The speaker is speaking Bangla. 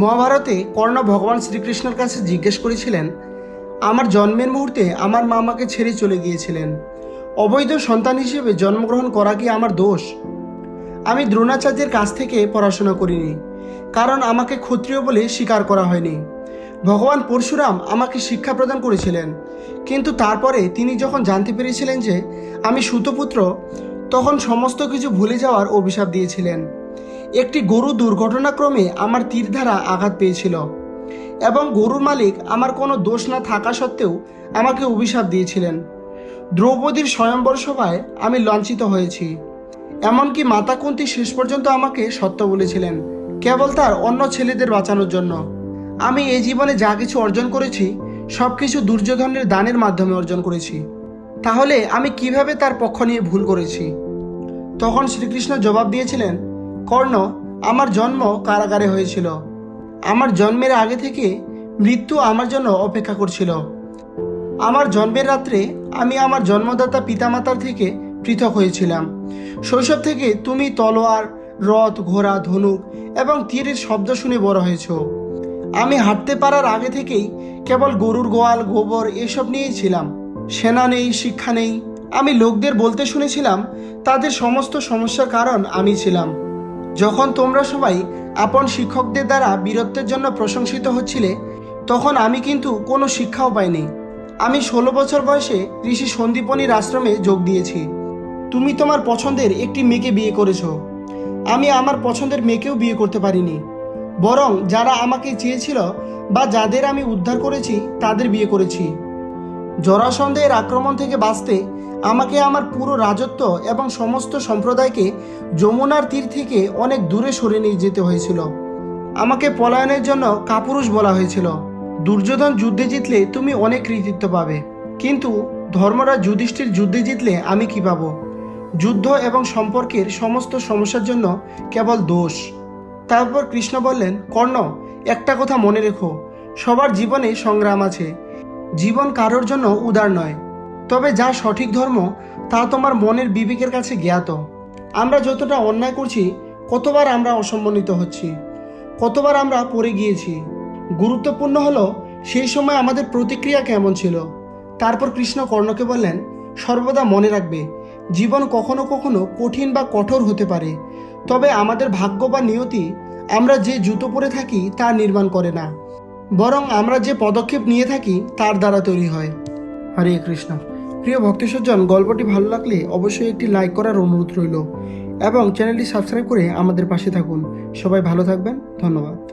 মহাভারতে কর্ণ ভগবান শ্রীকৃষ্ণের কাছে জিজ্ঞেস করেছিলেন, আমার জন্মের মুহূর্তে আমার মা আমাকে ছেড়ে চলে গিয়েছিলেন। অবৈধ সন্তান হিসেবে জন্মগ্রহণ করা কি আমার দোষ? আমি দ্রোণাচার্যের কাছ থেকে পড়াশোনা করিনি, কারণ আমাকে ক্ষত্রিয় বলে স্বীকার করা হয়নি। ভগবান পরশুরাম আমাকে শিক্ষা প্রদান করেছিলেন, কিন্তু তারপরে তিনি যখন জানতে পেরেছিলেন যে আমি সুতপুত্র, তখন সমস্ত কিছু ভুলে যাওয়ার অভিশাপ দিয়েছিলেন। একটি গরু দুর্ঘটনাক্রমে আমার তীর দ্বারা আঘাত পেয়েছিল এবং গরুর মালিক আমার কোনো দোষ না থাকা সত্ত্বেও আমাকে অভিশাপ দিয়েছিলেন। দ্রৌপদীর স্বয়ম্বর সভায় আমি লাঞ্ছিত হয়েছি। এমনকি মাতা কুন্তি শেষ পর্যন্ত আমাকে সত্য বলেছিলেন, কেবল তার অন্য ছেলেদের বাঁচানোর জন্য। আমি এই জীবনে যা কিছু অর্জন করেছি সব কিছু দুর্যোধনের দানের মাধ্যমে অর্জন করেছি। তাহলে আমি কীভাবে তার পক্ষ নিয়ে ভুল করেছি? তখন শ্রীকৃষ্ণ জবাব দিয়েছিলেন কর্ণ আমার জন্ম কারাগারে হয়েছিল। আমার জন্মের আগে থেকে মৃত্যু আমার জন্য অপেক্ষা করছিল। আমার জন্মের রাত্রে আমি আমার জন্মদাতা পিতামাতার থেকে পৃথক হয়েছিলাম। শৈশব থেকে তুমি তলোয়ার, রথ, ঘোড়া, ধনুক এবং তীরের শব্দ শুনে বড় হয়েছ। আমি হাঁটতে পারার আগে থেকেই কেবল গরুর গোয়াল, গোবর এসব নিয়েই ছিলাম। সেনা নেই, শিক্ষা নেই। আমি লোকদের বলতে শুনেছিলাম, তাদের সমস্ত সমস্যার কারণ আমি ছিলাম। যখন তোমরা সবাই আপন শিক্ষকদের দ্বারা বীরত্বের জন্য প্রশংসিত হচ্ছিলে, তখন আমি কিন্তু কোনো শিক্ষাও পাইনি। আমি ষোলো বছর বয়সে ঋষি সন্দীপনীর আশ্রমে যোগ দিয়েছি। তুমি তোমার পছন্দের একটি মেয়েকে বিয়ে করেছ। আমি আমার পছন্দের মেয়েকেও বিয়ে করতে পারিনি। বরং যারা আমাকে চেয়েছিল বা যাদের আমি উদ্ধার করেছি, তাদের বিয়ে করেছি। জরাসন্ধের আক্রমণ থেকে বাঁচতে আমাকে আমার পুরো রাজত্ব এবং সমস্ত সম্প্রদায়কে যমুনার তীর থেকে অনেক দূরে সরে নিয়ে যেতে হয়েছিল। আমাকে পলায়নের জন্য কাপুরুষ বলা হয়েছিল। দুর্যোধন যুদ্ধে জিতলে তুমি অনেক কৃতিত্ব পাবে। কিন্তু ধর্মরাজ যুধিষ্ঠির যুদ্ধে জিতলে আমি কি পাবো? যুদ্ধ এবং সম্পর্কের সমস্ত সমস্যার জন্য কেবল দোষ। তারপর কৃষ্ণ বললেন, কর্ণ, একটা কথা মনে রেখো। সবার জীবনে সংগ্রাম আছে। জীবন কারোর জন্য উদার নয়। তবে যা সঠিক ধর্ম, তা তোমার মনের বিবেকের কাছে জ্ঞাত। আমরা যতটা অন্যায় করছি, কতবার আমরা অসম্মানিত হচ্ছি, কতবার আমরা পড়ে গিয়েছি। গুরুত্বপূর্ণ হলো, সেই সময় আমাদের প্রতিক্রিয়া কেমন ছিল। তারপর কৃষ্ণ কর্ণকে বললেন, সর্বদা মনে রাখবে, জীবন কখনো কখনো কঠিন বা কঠোর হতে পারে। তবে আমাদের ভাগ্য বা নিয়তি, আমরা যে জুতো পরে থাকি, তা নির্মাণ করে না। বরং আমরা যে পদক্ষেপ নিয়ে থাকি, তার দ্বারা তৈরি হয়। হরে কৃষ্ণ। প্রিয় ভক্ত সজ্জন গল্পটি ভালো লাগলে অবশ্যই একটি লাইক করার অনুরোধ রইল এবং চ্যানেলটি সাবস্ক্রাইব করে আমাদের পাশে থাকুন। সবাই ভালো থাকবেন। ধন্যবাদ।